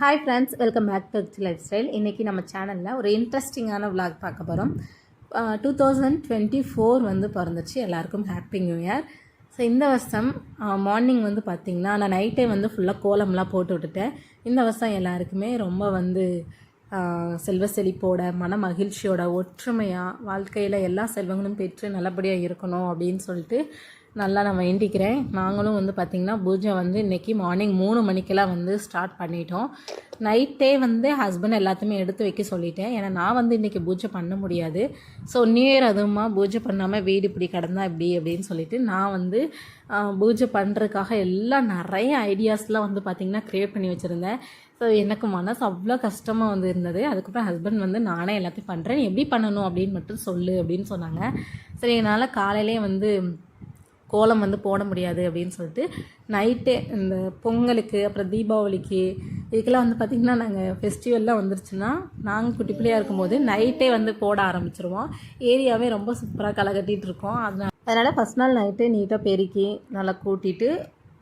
Hi friends welcome back to lifestyle இன்றைக்கி நம்ம சேனலில் ஒரு இன்ட்ரெஸ்டிங்கான விளாக் பார்க்க போகிறோம் டூ தௌசண்ட் டுவெண்ட்டி ஃபோர் வந்து பிறந்துச்சு. எல்லாருக்கும் ஹாப்பி நியூ இயர் ஸோ இந்த வருஷம் மார்னிங் வந்து பார்த்திங்கன்னா நான் நைட்டே வந்து ஃபுல்லாக கோலம்லாம் போட்டு விட்டுட்டேன். இந்த வருஷம் எல்லாருக்குமே ரொம்ப வந்து செல்வ செழிப்போட மன மகிழ்ச்சியோட ஒற்றுமையாக வாழ்க்கையில் எல்லா செல்வங்களும் பெற்று நல்லபடியாக இருக்கணும் அப்படின்னு சொல்லிட்டு நல்லா நான் வேண்டிக்கிறேன். நாங்களும் வந்து பார்த்திங்கன்னா பூஜை வந்து இன்றைக்கி மார்னிங் மூணு மணிக்கெல்லாம் வந்து ஸ்டார்ட் பண்ணிட்டோம். நைட்டே வந்து ஹஸ்பண்ட் எல்லாத்தையுமே எடுத்து வைக்க சொல்லிட்டேன். ஏன்னா நான் வந்து இன்றைக்கி பூஜை பண்ண முடியாது. ஸோ நியூ இயர் அதுவுமா பூஜை பண்ணாமல் வீடு இப்படி கிடந்தா இப்படி அப்படின்னு சொல்லிட்டு நான் வந்து பூஜை பண்ணுறதுக்காக எல்லாம் நிறைய ஐடியாஸ்லாம் வந்து பார்த்திங்கன்னா க்ரியேட் பண்ணி வச்சுருந்தேன். ஸோ எனக்கு மனசு அவ்வளோ கஷ்டமாக வந்து இருந்தது. அதுக்கப்புறம் ஹஸ்பண்ட் வந்து நானே எல்லாத்தையும் பண்ணுறேன் எப்படி பண்ணணும் அப்படின்னு மட்டும் சொல்லு அப்படின்னு சொன்னாங்க. சரி என்னால் காலையிலே வந்து கோலம் வந்து போட முடியாது அப்படின்னு சொல்லிட்டு நைட்டே இந்த பொங்கலுக்கு அப்புறம் தீபாவளிக்கு இதுக்கெல்லாம் வந்து பார்த்திங்கன்னா நாங்கள் ஃபெஸ்டிவல்லாம் வந்துருச்சுன்னா நாங்கள் குட்டி பிள்ளையாக இருக்கும்போது நைட்டே வந்து போட ஆரம்பிச்சிருவோம். ஏரியாவே ரொம்ப சூப்பராக களை கட்டிகிட்டு இருக்கோம். அதனால் அதனால் ஃபஸ்ட் நாள் நைட்டு நீட்டாக பெருக்கி நல்லா கூட்டிட்டு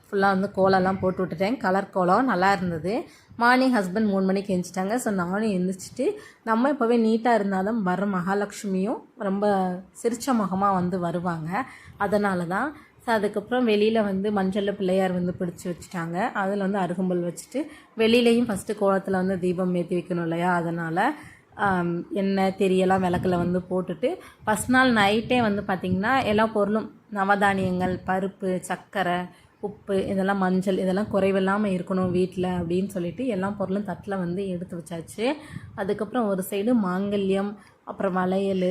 ஃபுல்லாக வந்து கோலம்லாம் போட்டு விட்டுட்டேன். கலர் கோலம் நல்லா இருந்தது. மார்னிங் ஹஸ்பண்ட் மூணு மணிக்கு எழுந்திரிச்சிட்டாங்க ஸோ நானும் எழுந்திரிச்சிட்டு நம்ம இப்போவே நீட்டாக இருந்தாலும் வர மகாலட்சுமியும் ரொம்ப சிரிச்ச முகமாக வந்து வருவாங்க. அதனால தான் ஸோ அதுக்கப்புறம் வெளியில் வந்து மஞ்சளில் பிள்ளையார் வந்து பிடிச்சி வச்சுட்டாங்க. அதில் வந்து அருகம்புல் வச்சுட்டு வெளியிலையும் ஃபஸ்ட்டு கோலத்தில் வந்து தீபம் ஏற்றி வைக்கணும் இல்லையா? அதனால் எண்ணெய் தெரியெல்லாம் விளக்கில் வந்து போட்டுட்டு ஃபஸ்ட் நாள் நைட்டே வந்து பார்த்திங்கன்னா எல்லா பொருளும் நவதானியங்கள் பருப்பு சர்க்கரை உப்பு இதெல்லாம் மஞ்சள் இதெல்லாம் குறைவில்லாமல் இருக்கணும் வீட்டில் அப்படின்னு சொல்லிட்டு எல்லா பொருளும் தட்டில் வந்து எடுத்து வச்சாச்சு. அதுக்கப்புறம் ஒரு சைடு மாங்கல்யம் அப்புறம் வளையல்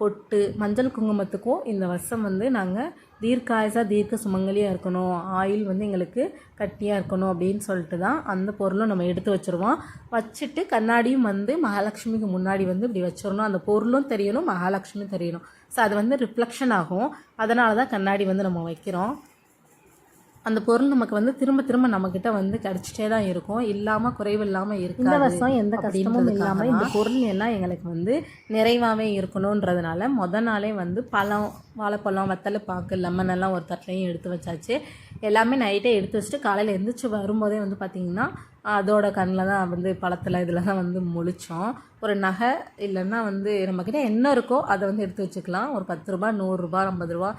பொட்டு மஞ்சள் குங்குமத்துக்கும் இந்த வருஷம் வந்து நாங்கள் தீர்க்காயசாக தீர்க்க சுமங்கலியாக இருக்கணும் ஆயில் வந்து எங்களுக்கு கட்டியாக இருக்கணும் அப்படின்னு சொல்லிட்டு தான் அந்த பொருளும் நம்ம எடுத்து வச்சுருவோம். வச்சுட்டு கண்ணாடியும் வந்து மகாலட்சுமிக்கு முன்னாடி வந்து இப்படி வச்சிடணும். அந்த பொருளும் தெரியணும் மகாலட்சுமியும் தெரியணும். ஸோ அது வந்து ரிஃப்ளெக்ஷன் ஆகும். அதனால தான் கண்ணாடி வந்து நம்ம வைக்கிறோம். அந்த பொருள் நமக்கு வந்து திரும்ப திரும்ப நம்மக்கிட்ட வந்து கிடச்சிட்டே தான் இருக்கும். இல்லாமல் குறைவு இல்லாமல் இருக்கு இந்த வருஷம் எந்த கஷ்டமும் இல்லாமல் இந்த பொருள் எல்லாம் எங்களுக்கு வந்து நிறைவாகவே இருக்கணுன்றதுனால முத நாளே வந்து பழம் வாழைப்பழம் வத்தலை பாக்கு லெமன் எல்லாம் ஒரு தட்டிலையும் எடுத்து வச்சாச்சு. எல்லாமே நைட்டே எடுத்து வச்சுட்டு காலையில் எந்திரிச்சு வரும்போதே வந்து பார்த்திங்கன்னா அதோட கண்ணில் தான் வந்து பழத்தில் இதில் தான் வந்து முழிச்சோம். ஒரு நகை இல்லைன்னா வந்து நம்மக்கிட்ட என்ன இருக்கோ அதை வந்து எடுத்து வச்சுக்கலாம். ஒரு பத்து ரூபா நூறுரூபா ஐம்பது ரூபா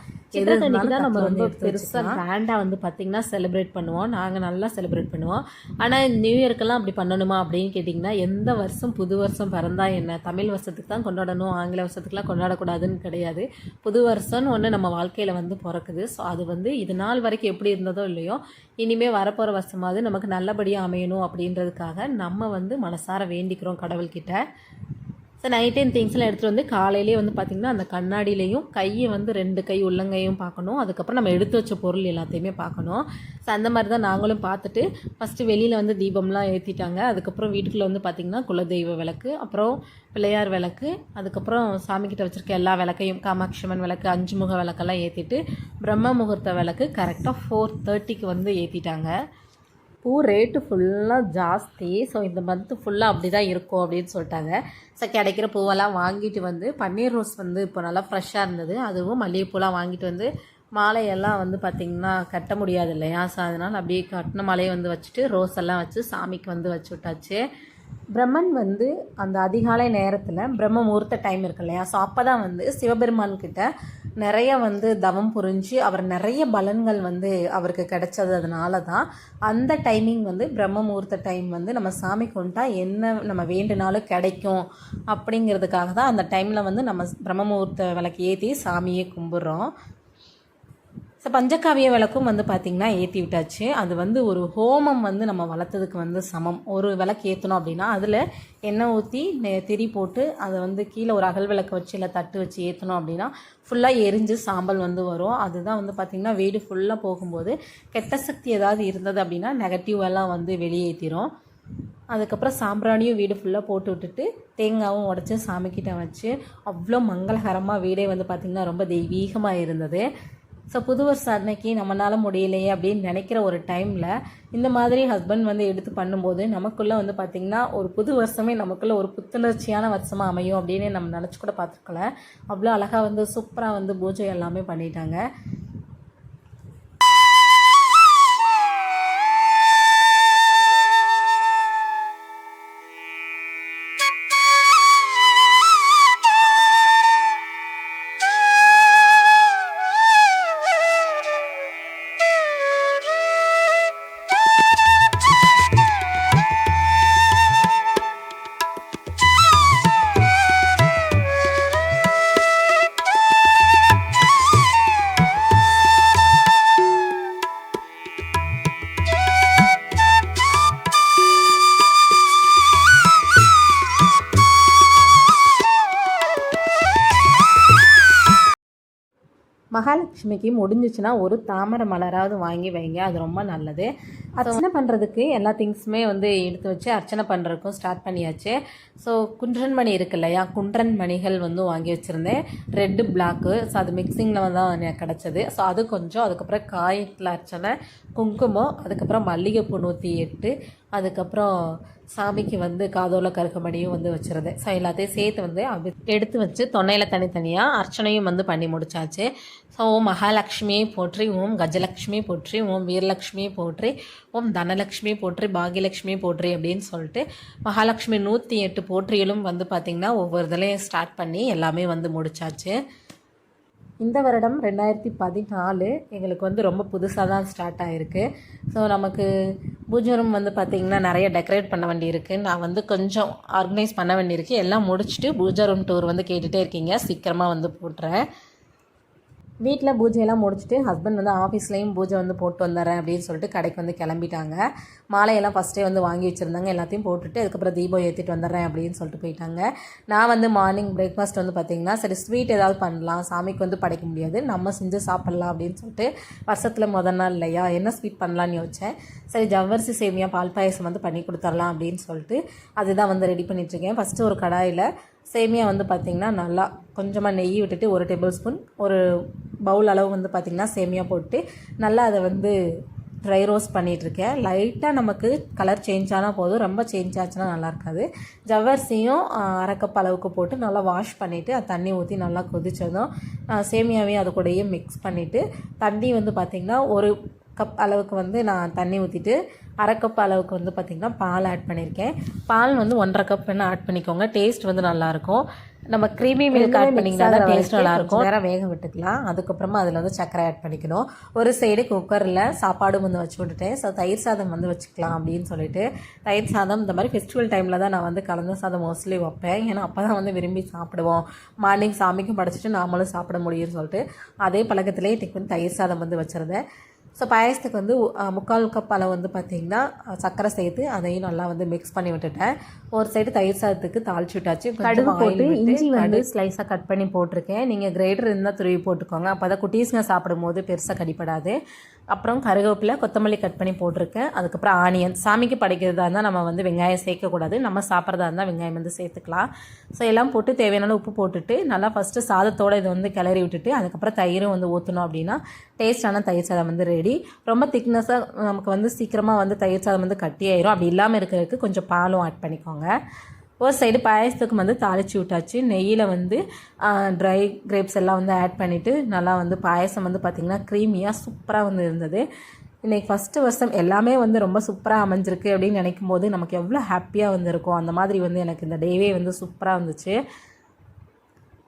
இருந்தாலும் நம்ம ரொம்ப பெருசாக கிராண்டாக வந்து பார்த்திங்கன்னா செலிப்ரேட் பண்ணுவோம். நாங்கள் நல்லா செலிப்ரேட் பண்ணுவோம். ஆனால் நியூ இயர்க்கெல்லாம் அப்படி பண்ணணுமா அப்படின்னு கேட்டிங்கன்னா எந்த வருஷம் புது வருஷம் பிறந்தா என்ன? தமிழ் வருஷத்துக்கு தான் கொண்டாடணும் ஆங்கில வருஷத்துக்குலாம் கொண்டாடக்கூடாதுன்னு கிடையாது. புது வருஷம்னு ஒன்று நம்ம வாழ்க்கையில் வந்து பிறக்குது. ஸோ அது வந்து இது நாள் வரைக்கும் எப்படி இருந்ததோ இல்லையோ இனிமே வரப்போகிற வருஷமாவது நமக்கு நல்லபடியாக அமையணும் அப்படின்றதுக்காக நம்ம வந்து மனசார வேண்டிக்கிறோம் கடவுள்கிட்ட. ஸோ நைட் டைம் திங்ஸ்லாம் எடுத்துகிட்டு வந்து காலையிலே வந்து பார்த்திங்கன்னா அந்த கண்ணாடியிலையும் கையை வந்து ரெண்டு கை உள்ளங்கையும் பார்க்கணும். அதுக்கப்புறம் நம்ம எடுத்து வச்ச பொருள் எல்லாத்தையுமே பார்க்கணும். ஸோ அந்த மாதிரி தான் நாங்களும் பார்த்துட்டு ஃபஸ்ட்டு வெளியில் வந்து தீபம்லாம் ஏற்றிட்டாங்க அதுக்கப்புறம் வீட்டுக்குள்ளே வந்து பார்த்திங்கன்னா குலதெய்வ விளக்கு அப்புறம் பிள்ளையார் விளக்கு அதுக்கப்புறம் சாமிக்கிட்ட வச்சுருக்க எல்லா விளக்கையும் காமாட்சியம்மன் விளக்கு அஞ்சு முக விளக்கெல்லாம் ஏற்றிட்டு பிரம்ம முகூர்த்த விளக்கு கரெக்டாக ஃபோர் தேர்ட்டிக்கு வந்து ஏற்றிட்டாங்க பூ ரேட்டு ஃபுல்லாக ஜாஸ்தி. ஸோ இந்த மந்த்து ஃபுல்லாக அப்படி தான் இருக்கும் அப்படின்னு சொல்லிட்டாங்க. ஸோ கிடைக்கிற பூவெல்லாம் வாங்கிட்டு வந்து பன்னீர் ரோஸ் வந்து இப்போ நல்லா ஃப்ரெஷ்ஷாக இருந்தது. அதுவும் மல்லிகைப்பூலாம் வாங்கிட்டு வந்து மாலையெல்லாம் வந்து பார்த்திங்கன்னா கட்ட முடியாது இல்லையா? ஸோ அதனால் அப்படியே கட்டின மாலையை வந்து வச்சுட்டு ரோஸ் எல்லாம் வச்சு சாமிக்கு வந்து வச்சு விட்டாச்சு. பிரம்மன் வந்து அந்த அதிகாலை நேரத்தில் பிரம்ம முகூர்த்த டைம் இருக்கு இல்லையா? ஸோ அப்போ தான் வந்து சிவபெருமான் கிட்ட நிறைய வந்து தவம் புரிஞ்சு அவர் நிறைய பலன்கள் வந்து அவருக்கு கிடைச்சதுனால தான் அந்த டைமிங் வந்து பிரம்ம முகூர்த்த டைம் வந்து நம்ம சாமி கொண்டா என்ன நம்ம வேண்டுனாலும் கிடைக்கும் அப்படிங்கிறதுக்காக தான் அந்த டைமில் வந்து நம்ம பிரம்ம முகூர்த்த விளக்கு ஏற்றி சாமியே கும்பிட்றோம். ஸோ பஞ்சகாவிய விளக்கும் வந்து பார்த்திங்கன்னா ஏற்றி விட்டாச்சு. அது வந்து ஒரு ஹோமம் வந்து நம்ம வளர்த்ததுக்கு வந்து சமம். ஒரு விளக்கு ஏற்றணும் அப்படின்னா அதில் எண்ணெய் ஊற்றி திரி போட்டு அதை வந்து கீழே ஒரு அகல் விளக்கு வச்சு இல்லை தட்டு வச்சு ஏற்றணும் அப்படின்னா ஃபுல்லாக எரிஞ்சு சாம்பல் வந்து வரும். அதுதான் வந்து பார்த்திங்கன்னா வீடு ஃபுல்லாக போகும்போது கெட்ட சக்தி ஏதாவது இருந்தது அப்படின்னா நெகட்டிவெல்லாம் வந்து வெளியேற்றிடும் அதுக்கப்புறம் சாம்பிராணியும் வீடு ஃபுல்லாக போட்டு விட்டுட்டு தேங்காவும் உடச்சி சாமிக்கிட்ட வச்சு அவ்வளோ மங்களகரமாக வீடே வந்து பார்த்திங்கன்னா ரொம்ப தெய்வீகமாக இருந்தது. ஸோ புது வருஷம் அன்னைக்கு நம்மளால் முடியலையே அப்படின்னு நினைக்கிற ஒரு டைமில் இந்த மாதிரி ஹஸ்பண்ட் வந்து எடுத்து பண்ணும்போது நமக்குள்ளே வந்து பார்த்திங்கன்னா ஒரு புது வருஷமே நமக்குள்ளே ஒரு புத்துணர்ச்சியான வருஷமாக அமையும் அப்படின்னு நம்ம நினச்சி கூட பார்த்துருக்கல. அவ்வளோ அழகாக வந்து சூப்பராக வந்து பூஜை எல்லாமே பண்ணிட்டாங்க. மகாலட்சுமிக்கு முடிஞ்சிச்சுன்னா ஒரு தாமரை மலராவது வாங்கி வைங்க. அது ரொம்ப நல்லது. அர்ச்சனை பண்ணுறதுக்கு எல்லா திங்ஸுமே வந்து எடுத்து வச்சு அர்ச்சனை பண்ணுறதுக்கும் ஸ்டார்ட் பண்ணியாச்சு. ஸோ குன்றன் மணி இருக்கு இல்லையா? குன்றன் மணிகள் வந்து வாங்கி வச்சுருந்தேன். ரெட்டு பிளாக்கு ஸோ அது மிக்சிங்கில் தான் எனக்கு கிடச்சது. ஸோ அது கொஞ்சம் அதுக்கப்புறம் காயத்தில் அர்ச்சனை குங்குமம் அதுக்கப்புறம் மல்லிகைப்பூ நூற்றி எட்டு அதுக்கப்புறம் சாமிக்கு வந்து காதோல கருகமணியும் வந்து வச்சுருந்தேன். ஸோ எல்லாத்தையும் சேர்த்து வந்து எடுத்து வச்சு தொன்னையில் தனித்தனியாக அர்ச்சனையும் வந்து பண்ணி முடிச்சாச்சு. ஸோ ஓம் மகாலட்சுமியை போற்றி ஓம் கஜலக்ஷ்மி போற்றி ஓம் வீரலக்ஷ்மியை போற்றி ஓம் தனலக்ஷ்மி போற்றி பாகியலக்ஷ்மி போற்றி அப்படின்னு சொல்லிட்டு மகாலட்சுமி நூற்றி எட்டு போற்றியலும் வந்து பார்த்திங்கன்னா ஒவ்வொரு இதுலேயும் ஸ்டார்ட் பண்ணி எல்லாமே வந்து முடிச்சாச்சு. இந்த வருடம் ரெண்டாயிரத்தி பதினாலு எங்களுக்கு வந்து ரொம்ப புதுசாக தான் ஸ்டார்ட் ஆகிருக்கு ஸோ நமக்கு பூஜை ரூம் வந்து பார்த்திங்கன்னா நிறைய டெக்கரேட் பண்ண வேண்டியிருக்கு. நான் வந்து கொஞ்சம் ஆர்கனைஸ் பண்ண வேண்டியிருக்கு. எல்லாம் முடிச்சுட்டு பூஜை ரூம் டூர் வந்து கேட்டுகிட்டே இருக்கீங்க. சீக்கிரமாக வந்து போட்டுறேன். வீட்டில் பூஜையெல்லாம் முடிச்சுட்டு ஹஸ்பண்ட் வந்து ஆஃபீஸ்லேயும் பூஜை வந்து போட்டு வந்துடுறேன் அப்படின்னு சொல்லிட்டு கடைக்கு வந்து கிளம்பிட்டாங்க. மாலையெல்லாம் ஃபஸ்ட்டே வந்து வாங்கி வச்சுருந்தாங்க. எல்லாத்தையும் போட்டுட்டு அதுக்கப்புறம் தீபம் ஏற்றிட்டு வந்துடுறேன் அப்படின்னு சொல்லிட்டு போயிட்டாங்க. நான் வந்து மார்னிங் பிரேக்ஃபாஸ்ட் வந்து பார்த்திங்கன்னா சரி ஸ்வீட் ஏதாவது பண்ணலாம். சாமிக்கு வந்து படைக்க முடியாது. நம்ம செஞ்சு சாப்பிட்லாம் அப்படின்னு சொல்லிட்டு வருஷத்தில் முதல் நாள் இல்லையா? என்ன ஸ்வீட் பண்ணலான்னு யோசித்தேன் சரி ஜவ்வரிசி சேமியா பால் பாயசம் வந்து பண்ணி கொடுத்துர்லாம் அப்படின்னு சொல்லிட்டு அதுதான் வந்து ரெடி பண்ணிகிட்ருக்கேன் ஃபஸ்ட்டு ஒரு கடாயில் சேமியா வந்து பார்த்திங்கன்னா நல்லா கொஞ்சமாக நெய் விட்டுட்டு ஒரு டேபிள் ஸ்பூன் ஒரு பவுல் அளவு வந்து பார்த்திங்கன்னா சேமியா போட்டு நல்லா அதை வந்து ட்ரை ரோஸ்ட் பண்ணிகிட்ருக்கேன் லைட்டாக நமக்கு கலர் சேஞ்ச் ஆனால் போதும். ரொம்ப சேஞ்ச் ஆச்சுன்னா நல்லா இருக்காது. ஜவ்வரிசியும் அரைக்கப் அளவுக்கு போட்டு நல்லா வாஷ் பண்ணிவிட்டு அது தண்ணி ஊற்றி நல்லா கொதித்ததும் சேமியாவையும் அது கூடயே மிக்ஸ் பண்ணிவிட்டு தண்ணி வந்து பார்த்திங்கன்னா ஒரு கப் அளவுக்கு வந்து நான் தண்ணி ஊற்றிட்டு அரை கப் அளவுக்கு வந்து பார்த்திங்கன்னா பால் ஆட் பண்ணியிருக்கேன் பால் வந்து ஒன்றரை கப் வேணால் ஆட் பண்ணிக்கோங்க. டேஸ்ட் வந்து நல்லாயிருக்கும் நம்ம க்ரீமி மில்க் ஆட் பண்ணிங்கன்னா தான் டேஸ்ட் நல்லாயிருக்கும் நேரம் வேக விட்டுக்கலாம். அதுக்கப்புறமா அதில் வந்து சர்க்கரை ஆட் பண்ணிக்கணும். ஒரு சைடு குக்கரில் சாப்பாடும் வந்து வச்சு விட்டுட்டேன். ஸோ தயிர் சாதம் வந்து வச்சுக்கலாம் அப்படின்னு சொல்லிட்டு. தயிர் சாதம் இந்த மாதிரி ஃபெஸ்டிவல் டைமில் தான் நான் வந்து கலந்த சாதம் மோஸ்ட்லி வைப்பேன். ஏன்னா அப்போ தான் வந்து விரும்பி சாப்பிடுவோம். மார்னிங் சாமிக்கும் படைச்சிட்டு நாமளும் சாப்பிட முடியும்னு சொல்லிட்டு அதே பழக்கத்திலே இன்றைக்கி வந்து தயிர் சாதம் வந்து வச்சுருந்தேன். ஸோ பாயசத்துக்கு வந்து முக்கால் கப் அளவு வந்து பார்த்திங்கன்னா சர்க்கரை சேர்த்து அதையும் நல்லா வந்து மிக்ஸ் பண்ணி விட்டுட்டேன். ஒரு சைடு தயிர் சாதத்துக்கு தாளிச்சு விட்டாச்சு. கடுகு போட்டு இஞ்சி வந்து ஸ்லைஸாக கட் பண்ணி போட்டிருக்கேன். நீங்கள் கிரேட்டர் இருந்தால் துருவி போட்டுக்கோங்க. அப்போ தான் குட்டீஸுங்க சாப்பிடும் போது பெருசாக கடிப்படாது. அப்புறம் கருவேப்பிலை கொத்தமல்லி கட் பண்ணி போட்டிருக்கேன். அதுக்கப்புறம் ஆனியன் சாமிக்கு படைக்கிறதா இருந்தால் நம்ம வந்து வெங்காயம் சேர்க்கக்கூடாது நம்ம சாப்பிட்றதா இருந்தால் வெங்காயம் வந்து சேர்த்துக்கலாம். ஸோ எல்லாம் போட்டு தேவையான உப்பு போட்டுட்டு நல்லா ஃபஸ்ட்டு சாதத்தோடு இதை வந்து கிளறி விட்டுட்டு அதுக்கப்புறம் தயிரும் வந்து ஊற்றணும் அப்படின்னா டேஸ்டான தயிர் சாதம் வந்து ரெடி ரொம்ப திக்னஸாக நமக்கு வந்து சீக்கிரமாக வந்து தயிர் சாதம் வந்து கட்டி ஆயிரும். அப்படி இல்லாமல் இருக்கிறதுக்கு கொஞ்சம் பாலும் ஆட் பண்ணிக்கோங்க. ஒரு சைடு பாயசத்துக்கு வந்து தாளித்து விட்டாச்சு. நெய்யில் வந்து ட்ரை கிரேப்ஸ் எல்லாம் வந்து ஆட் பண்ணிவிட்டு நல்லா வந்து பாயசம் வந்து பார்த்திங்கன்னா க்ரீமியாக சூப்பராக வந்து இருந்தது. இன்றைக்கி ஃபஸ்ட்டு வருஷம் எல்லாமே வந்து ரொம்ப சூப்பராக அமைஞ்சிருக்கு அப்படின்னு நினைக்கும் போது நமக்கு எவ்வளோ ஹாப்பியாக வந்து இருக்கும் அந்த மாதிரி வந்து எனக்கு இந்த டேவே வந்து சூப்பராக வந்துச்சு.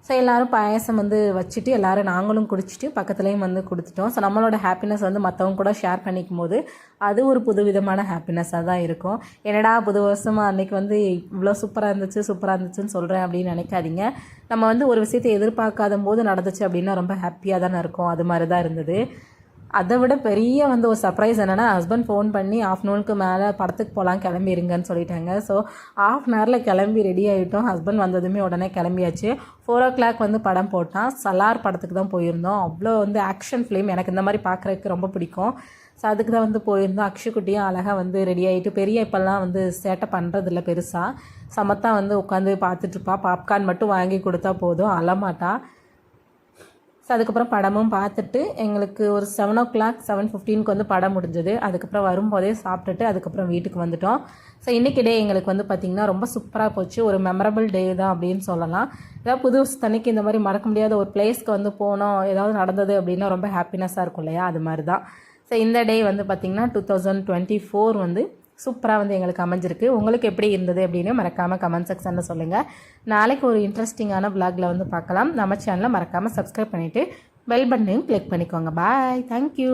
ஸோ எல்லோரும் பாயசம் வந்து வச்சுட்டு எல்லோரும் நாங்களும் குடிச்சிட்டு பக்கத்துலேயும் வந்து கொடுத்துட்டோம். ஸோ நம்மளோட ஹாப்பினஸ் வந்து மற்றவங்க கூட ஷேர் பண்ணிக்கும் போது அது ஒரு புது விதமான ஹாப்பினஸ்ஸாக தான் இருக்கும். என்னடா புது வருஷமாக அன்றைக்கி வந்து இவ்வளோ சூப்பராக இருந்துச்சு சூப்பராக இருந்துச்சுன்னு சொல்கிறேன் அப்படின்னு நினைக்காதீங்க. நம்ம வந்து ஒரு விஷயத்தை எதிர்பார்க்காத போது நடந்துச்சு அப்படின்னா ரொம்ப ஹாப்பியாக தானே இருக்கும். அது மாதிரி தான் இருந்தது. அதை விட பெரிய வந்து ஒரு சர்ப்ரைஸ் என்னென்னா ஹஸ்பண்ட் ஃபோன் பண்ணி ஆஃப்டர்நூனுக்கு மேலே படத்துக்கு போகலாம் கிளம்பிருங்கன்னு சொல்லிட்டாங்க. ஸோ ஆஃப் அன் ஹவரில் கிளம்பி ரெடி ஆகிட்டோம் ஹஸ்பண்ட் வந்ததுமே உடனே கிளம்பியாச்சு. ஃபோர் ஓ கிளாக் வந்து படம் போட்டான். சலார் படத்துக்கு தான் போயிருந்தோம். அவ்வளோ வந்து ஆக்ஷன் ஃபிலிம் எனக்கு இந்த மாதிரி பார்க்குறதுக்கு ரொம்ப பிடிக்கும். ஸோ அதுக்கு தான் வந்து போயிருந்தோம். அக்ஷுக்குட்டியும் அழகாக வந்து ரெடி ஆகிட்டு பெரிய இப்போல்லாம் வந்து சேட்டை பண்ணுறதில்ல பெருசாக சமத்தான் வந்து உட்காந்து பார்த்துட்ருப்பா பாப்கார்ன் மட்டும் வாங்கி கொடுத்தா போதும். அழமாட்டா. ஸோ அதுக்கப்புறம் படமும் பார்த்துட்டு எங்களுக்கு ஒரு செவன் ஓ கிளாக் செவன் ஃபிஃப்டீனுக்கு வந்து படம் முடிஞ்சது. அதுக்கப்புறம் வரும்போதே சாப்பிட்டுட்டு அதுக்கப்புறம் வீட்டுக்கு வந்துட்டோம். ஸோ இன்றைக்கி டே எங்களுக்கு வந்து பார்த்திங்கன்னா ரொம்ப சூப்பராக போச்சு. ஒரு மெமரபிள் டே தான் அப்படின்னு சொல்லலாம். ஏதாவது புது தனிக்கு இந்த மாதிரி மறக்க முடியாத ஒரு பிளேஸ்க்கு வந்து போனோம் ஏதாவது நடந்தது அப்படின்னா ரொம்ப ஹாப்பினஸ்ஸாக இருக்கும் இல்லையா? அது மாதிரி தான் ஸோ இந்த டே வந்து பார்த்திங்கன்னா டூ தௌசண்ட் டுவெண்ட்டி ஃபோர் வந்து சூப்பராக வந்து எங்களுக்கு அமைஞ்சிருக்கு. உங்களுக்கு எப்படி இருந்தது அப்படின்னு மறக்காமல் கமெண்ட் செக்ஷனில் சொல்லுங்கள் நாளைக்கு ஒரு இன்ட்ரெஸ்டிங்கான விளாகில் வந்து பார்க்கலாம். நம்ம சேனலை மறக்காமல் சப்ஸ்கிரைப் பண்ணிவிட்டு பெல் பட்டனையும் கிளிக் பண்ணிக்கோங்க. Bye thank you